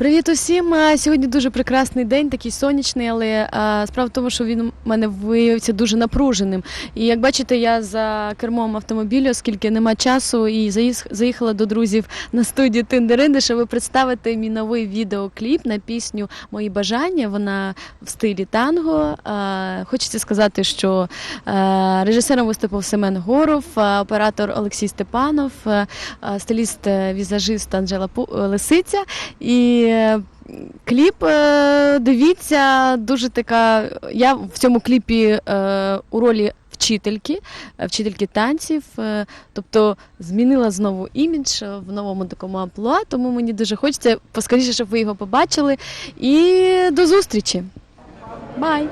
Привіт усім! Сьогодні дуже прекрасний день, такий сонячний, але справа в тому, що він у мене виявився дуже напруженим. І як бачите, я за кермом автомобілю, оскільки нема часу, і заїхала до друзів на студію Тиндеринди, щоб представити мій новий відеокліп на пісню Мої бажання. Вона в стилі танго. Хочеться сказати, що режисером виступив Семен Горов, оператор Олексій Степанов, а, а, стиліст, е, Анжела Лисиця. І кліп, е, дивіться, дуже така. Я в цьому кліпі е, у ролі вчительки, е, вчительки танців. Тобто змінила знову імідж в новому такому амплуа, тому мені дуже хочеться поскоріше, щоб ви його побачили. І до зустрічі! Бай!